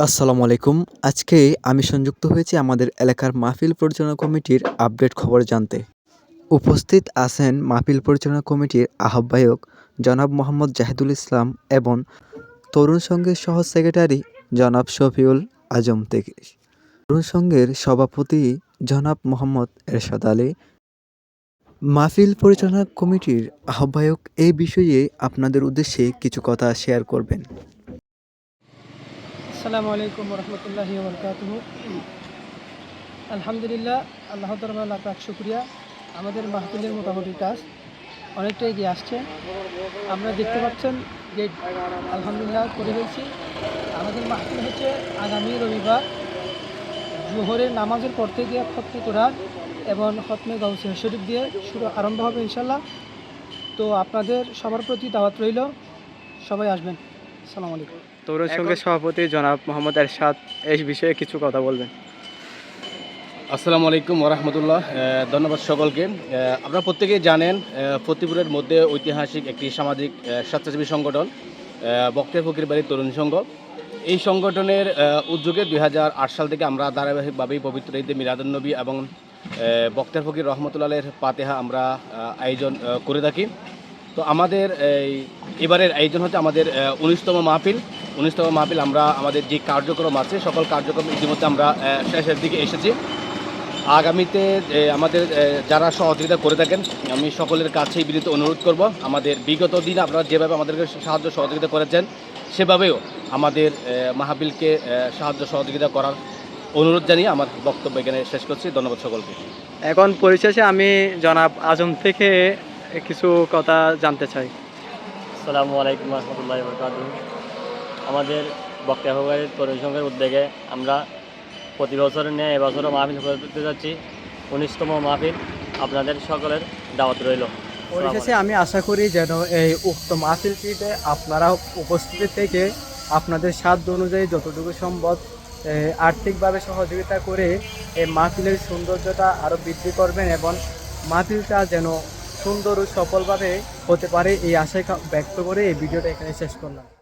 আসসালামু আলাইকুম। আজকে আমি সংযুক্ত হয়েছি আমাদের এলাকার মাহফিল পরিচালনা কমিটির আপডেট খবর জানতে। উপস্থিত আছেন মাহফিল পরিচালনা কমিটির আহ্বায়ক জনাব মোহাম্মদ জাহিদুল ইসলাম এবং তরুণ সংঘের সহ সেক্রেটারি জনাব শফিউল আজম থেকে তরুণ সংঘের সভাপতি জনাব মোহাম্মদ এরশাদ আলী। মাহফিল পরিচালনা কমিটির আহ্বায়ক এই বিষয়ে আপনাদের উদ্দেশ্যে কিছু কথা শেয়ার করবেন। আসসালামু আলাইকুম রহমতুল্লাহি বরকাতুহ আলহামদুলিল্লাহ আল্লাহ তালা লাখ শুক্রিয়া। আমাদের মাহফিলের মোটামুটি কাজ অনেকটা এগিয়ে আসছে। আপনারা দেখতে পাচ্ছেন যে আলহামদুলিল্লাহ করে ফেলছি। আমাদের মাহফিল হচ্ছে আগামী রবিবার জোহরের নামাজের পর থেকে খতমে কোরআন এবং খতমে গাউসিয়া শরীফ দিয়ে শুরু আরম্ভ হবে ইনশাল্লাহ তো আপনাদের সবার প্রতি দাওয়াত রইল। সবাই আসবেন। আসসালামু আলাইকুম। তরুণ সংঘের সভাপতি জনাব মোহাম্মদ এরশাদ এই বিষয়ে কিছু কথা বলবেন। আসসালামু আলাইকুম ওরহমতুল্লাহ ধন্যবাদ সকলকে। আপনারা প্রত্যেকেই জানেন ফতিপুরের মধ্যে ঐতিহাসিক একটি সামাজিক স্বেচ্ছাসেবী সংগঠন বক্তের ফকির বাড়ির তরুণ সংঘ। এই সংগঠনের উদ্যোগে দুই হাজার আট সাল থেকে আমরা ধারাবাহিকভাবেই পবিত্র ঈদে মিলাদুন্নবী এবং বক্তের ফকির রহমতুল্লাহের পাতেহা আমরা আয়োজন করে থাকি। তো আমাদের এই এবারের আয়োজন হচ্ছে আমাদের উনিশতম মাহফিল। উনিশতম মাহফিল আমরা আমাদের যে কার্যক্রম আছে সকল কার্যক্রম ইতিমধ্যে আমরা শেষের দিকে এসেছি। আগামীতে আমাদের যারা সহযোগিতা করে থাকেন আমি সকলের কাছেই বিনীত অনুরোধ করব আমাদের বিগত দিনে আপনারা যেভাবে আমাদেরকে সাহায্য সহযোগিতা করেছেন সেভাবেও আমাদের মাহাবিলকে সাহায্য সহযোগিতা করার অনুরোধ জানিয়ে আমার বক্তব্য এখানে শেষ করছি। ধন্যবাদ সকলকে। এখন পরিশেষে আমি জনাব আজম থেকে কিছু কথা জানতে চাই। আসসালামু আলাইকুম রহমতুল্লাহ বরকাত আমাদের তরুণ সংঘের উদ্যোগে আমরা প্রতি বছরের নিয়ে এবছরও মাহফিল করতে যাচ্ছি। উনিশতম মাহফিল আপনাদের সকলের দাওয়াত রইল। পরিশেষে আমি আশা করি যেন এই উক্ত মাহফিলটিতে আপনারা উপস্থিতি থেকে আপনাদের সাধ্য অনুযায়ী যতটুকু সম্ভব আর্থিকভাবে সহযোগিতা করে এই মাহফিলের সৌন্দর্যটা আরও বৃদ্ধি করবেন এবং মাহফিলটা যেন সুন্দর ও সফলভাবে হতে পারে এই আশায় ব্যক্ত করে এই ভিডিওটা এখানে শেষ করলাম।